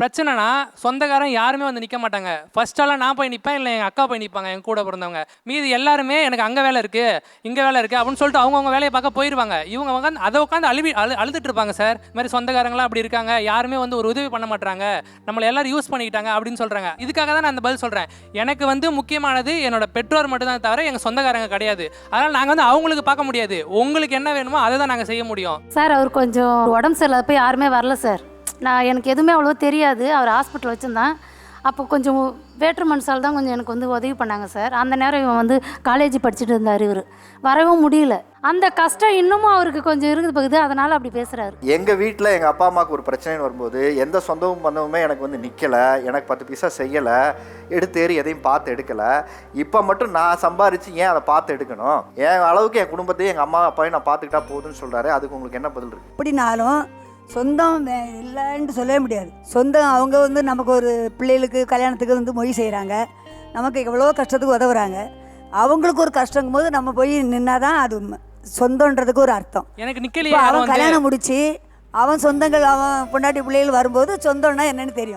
பிரச்சனைனா சொந்தக்காரன் யாருமே வந்து நிற்க மாட்டாங்க. ஃபஸ்ட்டாலாம் நான் போய் நிற்பேன் இல்லை எங்கள் அக்கா போய் நிற்பாங்க என் கூட பிறந்தவங்க. மீதி எல்லாருமே எனக்கு அங்கே வேலை இருக்குது இங்கே வேலை இருக்குது அப்படின்னு சொல்லிட்டு அவங்கவுங்க வேலையை பார்க்க போயிடுவாங்க இவங்க உட்காந்து அதை உட்காந்து அழுவி அழு அழுதுட்டு இருப்பாங்க சார். இது மாதிரி சொந்தக்காரங்களாம் அப்படி இருக்காங்க யாருமே வந்து ஒரு உதவி பண்ண மாட்டாங்க நம்மளை எல்லாரும் யூஸ் பண்ணிக்கிட்டாங்க அப்படின்னு சொல்கிறாங்க இதுக்காக தான் நான் அந்த பதில் சொல்கிறேன் எனக்கு வந்து முக்கியமானது என்னோட பெற்றோர் மட்டும்தான் தவிர எங்கள் சொந்தக்காரங்க கிடையாது. அதனால் நாங்கள் வந்து அவங்களுக்கு பார்க்க முடியாது. உங்களுக்கு என்ன வேணுமோ அதை தான் நாங்கள் செய்ய முடியும். சார் அவர் கொஞ்சம் உடம்பு சரியில்லாத போய் யாருமே வரல சார். நான் எனக்கு எதுவுமே அவ்வளோ தெரியாது. அவர் ஹாஸ்பிட்டல் வச்சுருந்தான். அப்போ கொஞ்சம் வேற்று மனுஷால் தான் கொஞ்சம் எனக்கு வந்து உதவி பண்ணாங்க சார் அந்த நேரம் இவன் வந்து காலேஜ் படிச்சுட்டு இருந்தார் இவர். வரவும் முடியல. அந்த கஷ்டம் இன்னமும் அவருக்கு கொஞ்சம் இருக்குது பகுது. அதனால் அப்படி பேசுகிறாரு எங்கள் வீட்டில் எங்கள் அப்பா அம்மாவுக்கு ஒரு பிரச்சனைன்னு வரும்போது எந்த சொந்தமும் பந்தமுமே எனக்கு வந்து நிற்கலை எனக்கு பத்து பைசா செய்யலை. எடுத்தேறி எதையும் பார்த்து எடுக்கலை. இப்போ மட்டும் நான் சம்பாரித்து ஏன் அதை பார்த்து எடுக்கணும்? என் அளவுக்கு என் குடும்பத்தையும் எங்கள் அம்மா அப்பாவையும் நான் பார்த்துக்கிட்டா போதுன்னு சொல்கிறாரு அதுக்கு உங்களுக்கு என்ன பதில் இருக்குது எப்படினாலும் சொந்தம் இல்லைன்னு சொல்லவே முடியாது. சொந்தம் அவங்க வந்து நமக்கு ஒரு பிள்ளைகளுக்கு கல்யாணத்துக்கு வந்து மொய் செய்கிறாங்க நமக்கு எவ்வளோ கஷ்டத்துக்கு உதவுறாங்க. அவங்களுக்கு ஒரு கஷ்டங்கும் போது நம்ம போய் நின்னா தான் அது உண்மை. சொந்தன்றதுக்கு ஒரு அர்த்தம். எனக்கு நிக்கலையே அவன் கல்யாணம் முடிச்சு அவன் சொந்தங்கள் அவன் பொண்டாட்டி பிள்ளைகள் வரும்போது சொந்தம்னா என்னன்னு தெரியும்.